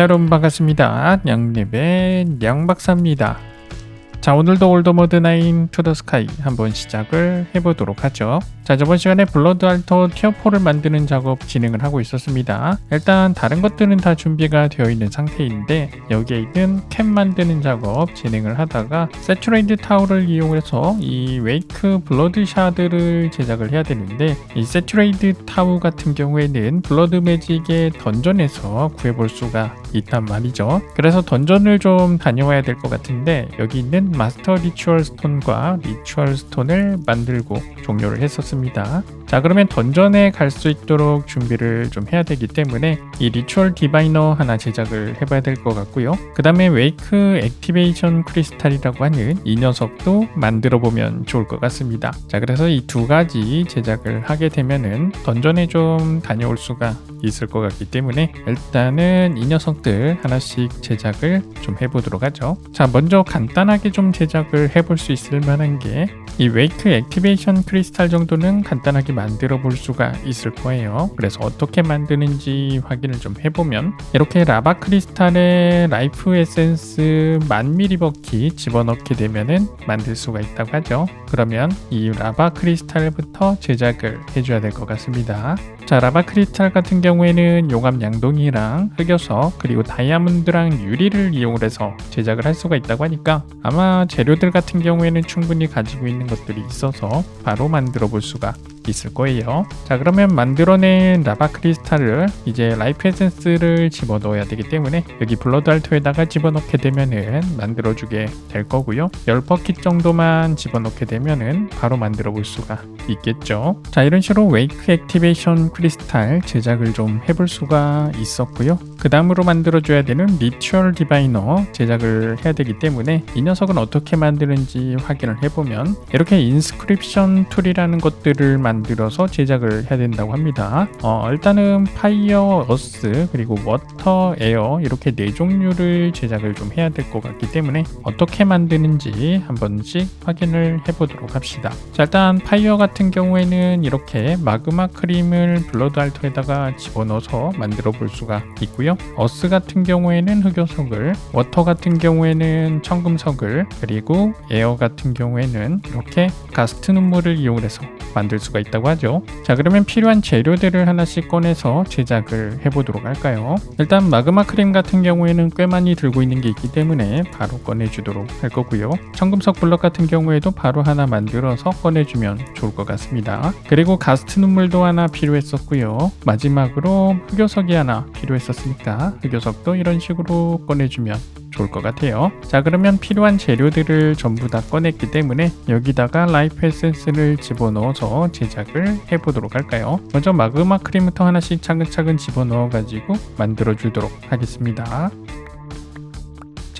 여러분 반갑습니다. 양립의 양박사입니다. 자 오늘도 올드모드 9 투더 스카이 한번 시작을 해보도록 하죠. 자 저번 시간에 블러드 알터 티어 4를 만드는 작업 진행을 하고 있었습니다. 일단 다른 것들은 다 준비가 되어 있는 상태인데 여기에 있는 캡 만드는 작업 진행을 하다가 세츄레이드 타워를 이용해서 이 웨이크 블러드 샤드를 제작을 해야 되는데 이 세츄레이드 타워 같은 경우에는 블러드 매직의 던전에서 구해볼 수가 있단 말이죠. 그래서 던전을 좀 다녀와야 될 것 같은데 여기 있는 마스터 리추얼 스톤과 리추얼 스톤을 만들고 종료를 했었습니다. 자 그러면 던전에 갈 수 있도록 준비를 좀 해야 되기 때문에 이 리추얼 디바이너 하나 제작을 해봐야 될 것 같고요. 그 다음에 웨이크 액티베이션 크리스탈이라고 하는 이 녀석도 만들어 보면 좋을 것 같습니다. 자 그래서 이 두 가지 제작을 하게 되면은 던전에 좀 다녀올 수가 있을 것 같기 때문에 일단은 이 녀석들 하나씩 제작을 좀 해보도록 하죠. 자 먼저 간단하게 좀 제작을 해볼 수 있을 만한 게 이 웨이크 액티베이션 크리스탈 정도는 간단하게 만들어 볼 수가 있을 거예요. 그래서 어떻게 만드는지 확인을 좀 해보면 이렇게 라바 크리스탈에 라이프 에센스 만 미리버키 집어넣게 되면은 만들 수가 있다고 하죠. 그러면 이 라바 크리스탈부터 제작을 해줘야 될 것 같습니다. 자 라바 크리스탈 같은 경우에는 용암 양동이랑 흑요석 그리고 다이아몬드랑 유리를 이용해서 제작을 할 수가 있다고 하니까 아마 재료들 같은 경우에는 충분히 가지고 있는 것들이 있어서 바로 만들어 볼 수가 있을 거예요. 자 그러면 만들어낸 라바 크리스탈을 이제 라이프 에센스를 집어넣어야 되기 때문에 여기 블러드 알토에다가 집어넣게 되면은 만들어주게 될 거고요. 10버킷 정도만 집어넣게 되면은 바로 만들어 볼 수가 있겠죠. 자 이런 식으로 웨이크 액티베이션 크리스탈 제작을 좀 해볼 수가 있었고요. 그 다음으로 만들어줘야 되는 리추얼 디바이너 제작을 해야 되기 때문에 이 녀석은 어떻게 만드는지 확인을 해보면 이렇게 인스크립션 툴이라는 것들을 만 들어서 제작을 해야 된다고 합니다. 어, 일단은 파이어, 어스, 그리고 워터, 에어 이렇게 네 종류를 제작을 좀 해야 될 것 같기 때문에 어떻게 만드는지 한 번씩 확인을 해보도록 합시다. 자, 일단 파이어 같은 경우에는 이렇게 마그마 크림을 블러드 알토에다가 집어넣어서 만들어 볼 수가 있고요. 어스 같은 경우에는 흑요석을, 워터 같은 경우에는 청금석을, 그리고 에어 같은 경우에는 이렇게 가스트 눈물을 이용해서 만들 수가 있다고 하죠. 자, 그러면 필요한 재료들을 하나씩 꺼내서 제작을 해보도록 할까요? 일단 마그마 크림 같은 경우에는 꽤 많이 들고 있는 게 있기 때문에 바로 꺼내주도록 할 거고요. 청금석 블럭 같은 경우에도 바로 하나 만들어서 꺼내주면 좋을 것 같습니다. 그리고 가스트 눈물도 하나 필요했었고요. 마지막으로 흑요석이 하나 필요했었으니까 흑요석도 이런 식으로 꺼내주면 좋을 것 같아요. 자 그러면 필요한 재료들을 전부 다 꺼냈기 때문에 여기다가 라이프 에센스를 집어넣어서 제작을 해보도록 할까요? 먼저 마그마 크림부터 하나씩 차근차근 집어넣어 가지고 만들어 주도록 하겠습니다.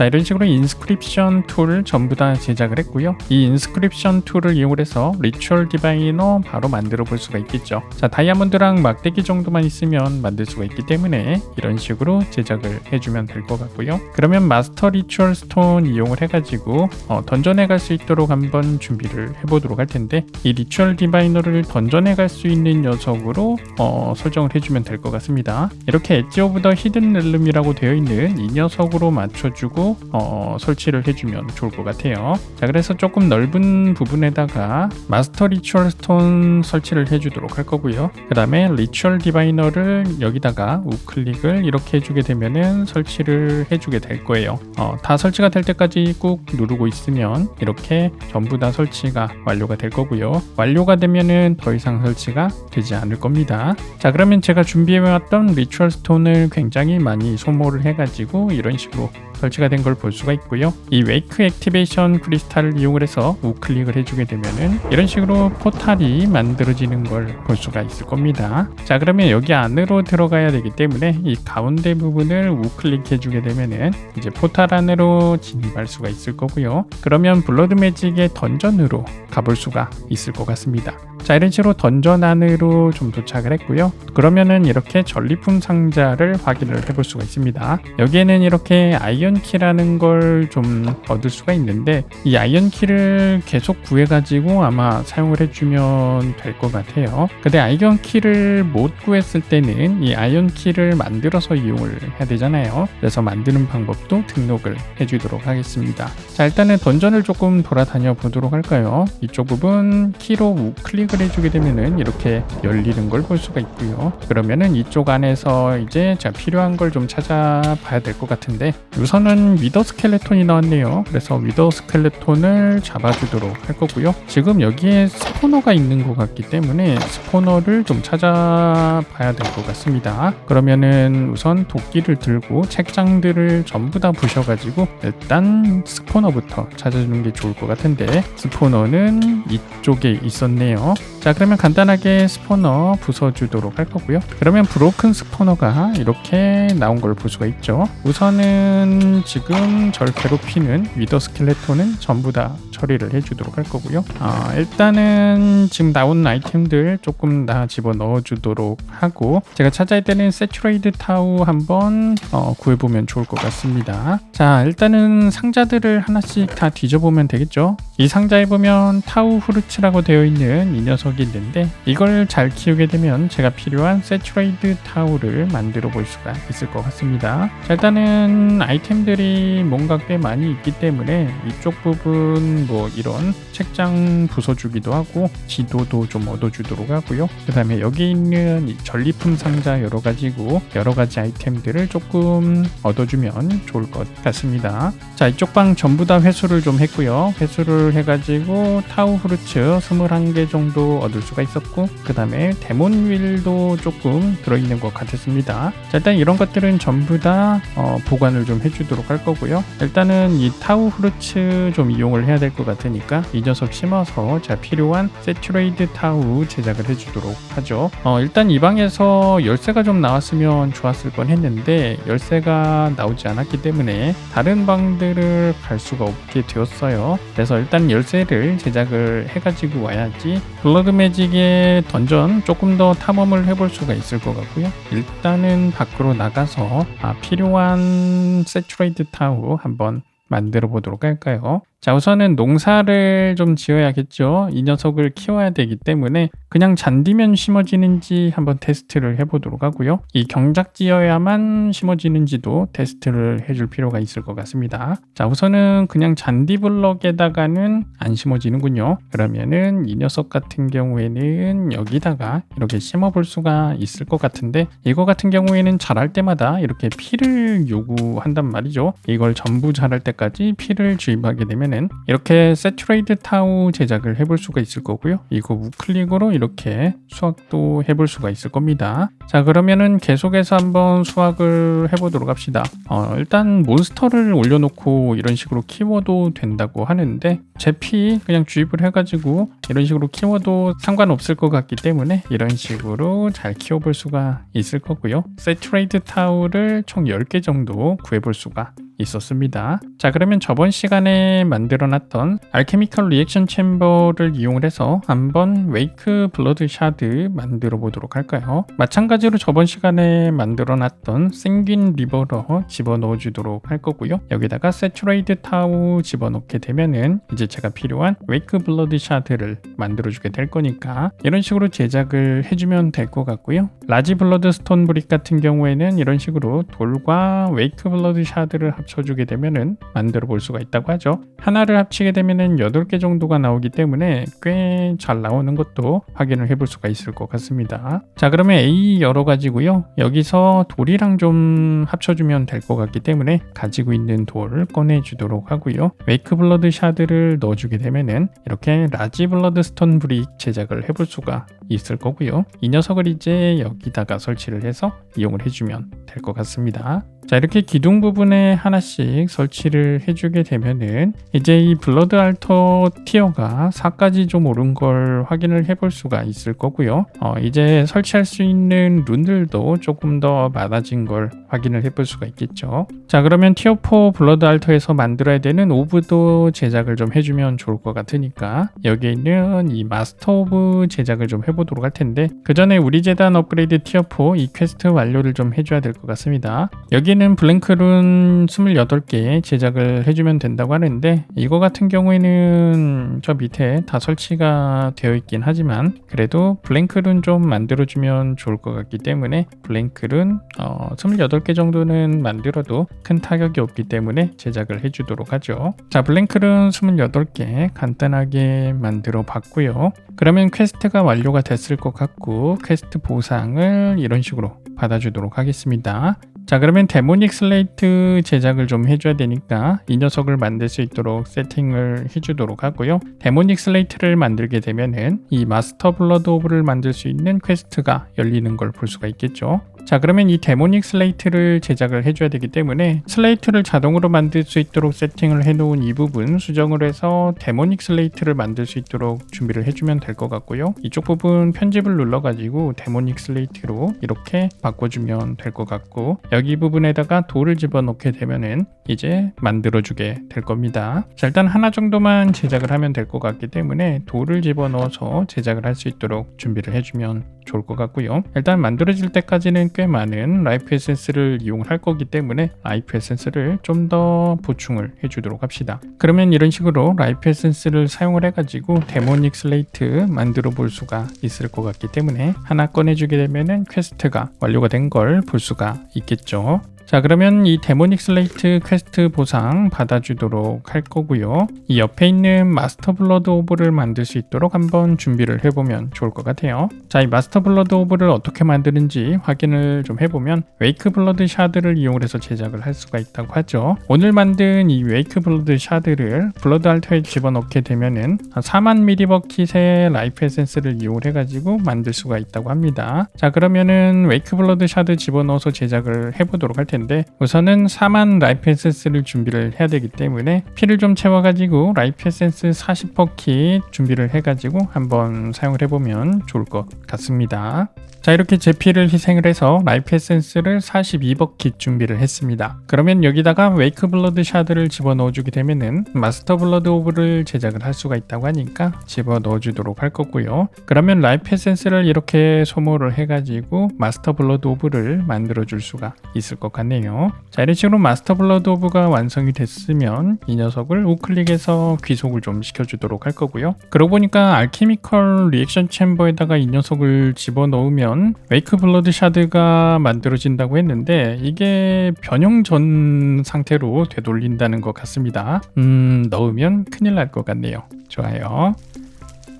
자 이런 식으로 인스크립션 툴을 전부 다 제작을 했고요. 이 인스크립션 툴을 이용해서 리추얼 디바이너 바로 만들어 볼 수가 있겠죠. 자 다이아몬드랑 막대기 정도만 있으면 만들 수가 있기 때문에 이런 식으로 제작을 해주면 될 것 같고요. 그러면 마스터 리추얼 스톤 이용을 해가지고 어, 던전에 갈 수 있도록 한번 준비를 해보도록 할 텐데 이 리추얼 디바이너를 던전에 갈 수 있는 녀석으로 어, 설정을 해주면 될 것 같습니다. 이렇게 엣지 오브 더 히든 렐름이라고 되어 있는 이 녀석으로 맞춰주고 어, 설치를 해주면 좋을 것 같아요. 자, 그래서 조금 넓은 부분에다가 마스터 리추얼 스톤 설치를 해주도록 할 거고요. 그 다음에 리추얼 디바이너를 여기다가 우클릭을 이렇게 해주게 되면은 설치를 해주게 될 거예요. 어, 다 설치가 될 때까지 꾹 누르고 있으면 이렇게 전부 다 설치가 완료가 될 거고요. 완료가 되면은 더 이상 설치가 되지 않을 겁니다. 자, 그러면 제가 준비해왔던 리추얼 스톤을 굉장히 많이 소모를 해가지고 이런 식으로 설치가 된 걸 볼 수가 있고요. 이 웨이크 액티베이션 크리스탈을 이용을 해서 우클릭을 해주게 되면은 이런 식으로 포탈이 만들어지는 걸 볼 수가 있을 겁니다. 자 그러면 여기 안으로 들어가야 되기 때문에 이 가운데 부분을 우클릭 해주게 되면은 이제 포탈 안으로 진입할 수가 있을 거고요. 그러면 블러드 매직의 던전으로 가볼 수가 있을 것 같습니다. 자자 이런 식으로 던전 안으로 좀 도착을 했고요. 그러면은 이렇게 전리품 상자를 확인을 해볼 수가 있습니다. 여기에는 이렇게 아이언키라는 걸 좀 얻을 수가 있는데 이 아이언키를 계속 구해 가지고 아마 사용을 해주면 될 것 같아요. 근데 아이언키를 못 구했을 때는 이 아이언키를 만들어서 이용을 해야 되잖아요. 그래서 만드는 방법도 등록을 해주도록 하겠습니다. 자 일단은 던전을 조금 돌아다녀 보도록 할까요? 이쪽 부분 키로 우 클릭을 해주게 되면은 이렇게 열리는 걸 볼 수가 있고요. 그러면은 이쪽 안에서 이제 제가 필요한 걸 좀 찾아봐야 될 것 같은데 우선은 위더 스켈레톤이 나왔네요. 그래서 위더 스켈레톤을 잡아주도록 할 거고요. 지금 여기에 스포너가 있는 것 같기 때문에 스포너를 좀 찾아봐야 될 것 같습니다. 그러면은 우선 도끼를 들고 책장들을 전부 다 부셔가지고 일단 스포너부터 찾아주는 게 좋을 것 같은데 스포너는 이쪽에 있었네요. 자 그러면 간단하게 스포너 부숴주도록 할 거고요. 그러면 브로큰 스포너가 이렇게 나온 걸 볼 수가 있죠. 우선은 지금 절 괴롭히는 위더 스켈레톤은 전부 다 처리를 해주도록 할 거고요. 아, 일단은 지금 나온 아이템들 조금 다 집어 넣어주도록 하고 제가 찾아야 되는 세츄레이드 타우 한번 어, 구해보면 좋을 것 같습니다. 자 일단은 상자들을 하나씩 다 뒤져보면 되겠죠. 이 상자에 보면 타우 후르츠라고 되어 있는 이 녀석이 있는데 이걸 잘 키우게 되면 제가 필요한 세츄레이드 타우를 만들어 볼 수가 있을 것 같습니다. 자, 일단은 아이템들이 뭔가 꽤 많이 있기 때문에 이쪽 부분 뭐 이런 책장 부숴주기도 하고 지도도 좀 얻어주도록 하고요. 그 다음에 여기 있는 이 전리품 상자 여러 가지고 여러 가지 아이템들을 조금 얻어주면 좋을 것 같습니다. 자 이쪽 방 전부 다 회수를 좀 했고요. 회수를 해가지고 타우 후르츠 21개 정도 얻을 수가 있었고 그 다음에 데몬 윌도 조금 들어있는 것 같았습니다. 자 일단 이런 것들은 전부 다 어, 보관을 좀 해주도록 할 거고요. 일단은 이 타우 후르츠 좀 이용을 해야 될 것 같으니까 이 녀석 심어서 자 필요한 세츄레이드 타우 제작을 해주도록 하죠. 어, 일단 이 방에서 열쇠가 좀 나왔으면 좋았을 뻔 했는데 열쇠가 나오지 않았기 때문에 다른 방들을 갈 수가 없게 되었어요. 그래서 일단 열쇠를 제작을 해가지고 와야지 블러드 매직의 던전 조금 더 탐험을 해볼 수가 있을 것 같고요. 일단은 밖으로 나가서 아, 필요한 세츄레이드 타우 한번 만들어 보도록 할까요? 자, 우선은 농사를 좀 지어야겠죠. 이 녀석을 키워야 되기 때문에 그냥 잔디면 심어지는지 한번 테스트를 해보도록 하고요. 이 경작지어야만 심어지는지도 테스트를 해줄 필요가 있을 것 같습니다. 자, 우선은 그냥 잔디 블럭에다가는 안 심어지는군요. 그러면은 이 녀석 같은 경우에는 여기다가 이렇게 심어볼 수가 있을 것 같은데 이거 같은 경우에는 자랄 때마다 이렇게 피를 요구한단 말이죠. 이걸 전부 자랄 때까지 피를 주입하게 되면 는 이렇게 세츄레이드 타우 제작을 해볼 수가 있을 거고요. 이거 우클릭으로 이렇게 수확도 해볼 수가 있을 겁니다. 자 그러면은 계속해서 한번 수확을 해보도록 합시다. 어, 일단 몬스터를 올려놓고 이런 식으로 키워도 된다고 하는데 제피 그냥 주입을 해가지고 이런 식으로 키워도 상관없을 것 같기 때문에 이런 식으로 잘 키워볼 수가 있을 거고요. 세츄레이드 타우를 총 10개 정도 구해볼 수가 있었습니다. 자 그러면 저번 시간에 만들어놨던 알케미컬 리액션 챔버를 이용을 해서 한번 웨이크 블러드 샤드 만들어 보도록 할까요? 마찬가지로 저번 시간에 만들어놨던 생긴 리버러 집어넣어 주도록 할 거고요. 여기다가 세츄레이드 타우 집어넣게 되면은 이제 제가 필요한 웨이크 블러드 샤드를 만들어 주게 될 거니까 이런 식으로 제작을 해주면 될 것 같고요. 라지 블러드 스톤 브릭 같은 경우에는 이런 식으로 돌과 웨이크 블러드 샤드를 합 합쳐주게 되면은 만들어 볼 수가 있다고 하죠. 하나를 합치게 되면은 8개 정도가 나오기 때문에 꽤 잘 나오는 것도 확인을 해볼 수가 있을 것 같습니다. 자, 그러면 A 여러 가지고요. 여기서 돌이랑 좀 합쳐주면 될 것 같기 때문에 가지고 있는 돌을 꺼내주도록 하고요. 웨이크 블러드 샤드를 넣어주게 되면은 이렇게 라지 블러드 스톤 브릭 제작을 해볼 수가 있을 거고요. 이 녀석을 이제 여기다가 설치를 해서 이용을 해주면 될 것 같습니다. 자 이렇게 기둥 부분에 하나씩 설치를 해주게 되면은 이제 이 블러드 알터 티어가 4까지 좀 오른 걸 확인을 해볼 수가 있을 거고요. 어, 이제 설치할 수 있는 룬들도 조금 더 많아진 걸 확인을 해볼 수가 있겠죠. 자 그러면 티어 4 블러드 알터에서 만들어야 되는 오브도 제작을 좀 해주면 좋을 것 같으니까 여기에 있는 이 마스터 오브 제작을 좀 해보도록 할 텐데 그 전에 우리 재단 업그레이드 티어 4 이 퀘스트 완료를 좀 해줘야 될 것 같습니다. 여기는 블랭크룬 28개 제작을 해주면 된다고 하는데 이거 같은 경우에는 저 밑에 다 설치가 되어 있긴 하지만 그래도 블랭크룬 좀 만들어주면 좋을 것 같기 때문에 블랭크룬 어, 28개 정도는 만들어도 큰 타격이 없기 때문에 제작을 해주도록 하죠. 자 블랭크룬 28개 간단하게 만들어 봤고요. 그러면 퀘스트가 완료가 됐을 것 같고 퀘스트 보상을 이런 식으로 받아주도록 하겠습니다. 자 그러면 데모닉 슬레이트 제작을 좀 해줘야 되니까 이 녀석을 만들 수 있도록 세팅을 해주도록 하고요. 데모닉 슬레이트를 만들게 되면은 이 마스터 블러드 오브를 만들 수 있는 퀘스트가 열리는 걸 볼 수가 있겠죠. 자 그러면 이 데모닉 슬레이트를 제작을 해줘야 되기 때문에 슬레이트를 자동으로 만들 수 있도록 세팅을 해놓은 이 부분 수정을 해서 데모닉 슬레이트를 만들 수 있도록 준비를 해주면 될 것 같고요. 이쪽 부분 편집을 눌러가지고 데모닉 슬레이트로 이렇게 바꿔주면 될 것 같고 여기 부분에다가 돌을 집어넣게 되면은 이제 만들어주게 될 겁니다 자 일단 하나 정도만 제작을 하면 될 것 같기 때문에 돌을 집어넣어서 제작을 할 수 있도록 준비를 해주면 좋을 것 같고요 일단 만들어질 때까지는 꽤 많은 라이프 에센스를 이용할 거기 때문에 라이프 에센스를 좀 더 보충을 해주도록 합시다. 그러면 이런 식으로 라이프 에센스를 사용을 해가지고 데모닉 슬레이트 만들어 볼 수가 있을 것 같기 때문에 하나 꺼내주게 되면은 퀘스트가 완료가 된 걸 볼 수가 있겠죠. цього. 자 그러면 이 데모닉 슬레이트 퀘스트 보상 받아주도록 할 거고요. 이 옆에 있는 마스터 블러드 오브를 만들 수 있도록 한번 준비를 해보면 좋을 것 같아요. 자 이 마스터 블러드 오브를 어떻게 만드는지 확인을 좀 해보면 웨이크 블러드 샤드를 이용해서 제작을 할 수가 있다고 하죠. 오늘 만든 이 웨이크 블러드 샤드를 블러드 알터에 집어넣게 되면은 4만 미리버킷의 라이프 에센스를 이용을 해가지고 만들 수가 있다고 합니다. 자 그러면은 웨이크 블러드 샤드 집어넣어서 제작을 해보도록 할 텐데 우선은 4만 라이프 에센스를 준비를 해야 되기 때문에 피를 좀 채워가지고 라이프 에센스 40퍼킷 준비를 해가지고 한번 사용을 해보면 좋을 것 같습니다. 자 이렇게 제 피를 희생을 해서 라이프 에센스를 42버킷 준비를 했습니다. 그러면 여기다가 웨이크 블러드 샤드를 집어넣어 주게 되면은 마스터 블러드 오브를 제작을 할 수가 있다고 하니까 집어넣어 주도록 할 거고요. 그러면 라이프 에센스를 이렇게 소모를 해가지고 마스터 블러드 오브를 만들어 줄 수가 있을 것 같 네요. 자 이런 식으로 마스터 블러드 오브가 완성이 됐으면 이 녀석을 우클릭해서 귀속을 좀 시켜주도록 할 거고요. 그러고 보니까 알케미컬 리액션 챔버에다가 이 녀석을 집어넣으면 웨이크 블러드 샤드가 만들어진다고 했는데 이게 변형 전 상태로 되돌린다는 것 같습니다. 음 넣으면 큰일 날 것 같네요. 좋아요.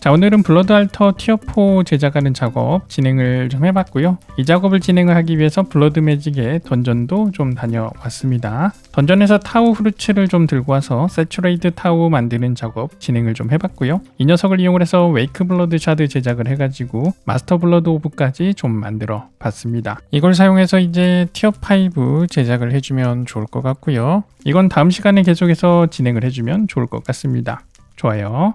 자 오늘은 블러드 알터 티어4 제작하는 작업 진행을 좀 해봤고요. 이 작업을 진행을 하기 위해서 블러드 매직의 던전도 좀 다녀왔습니다. 던전에서 타우 후르츠를 좀 들고 와서 세츄레이드 타우 만드는 작업 진행을 좀 해봤고요. 이 녀석을 이용을 해서 웨이크 블러드 샤드 제작을 해가지고 마스터 블러드 오브까지 좀 만들어 봤습니다. 이걸 사용해서 이제 티어5 제작을 해주면 좋을 것 같고요. 이건 다음 시간에 계속해서 진행을 해주면 좋을 것 같습니다. 좋아요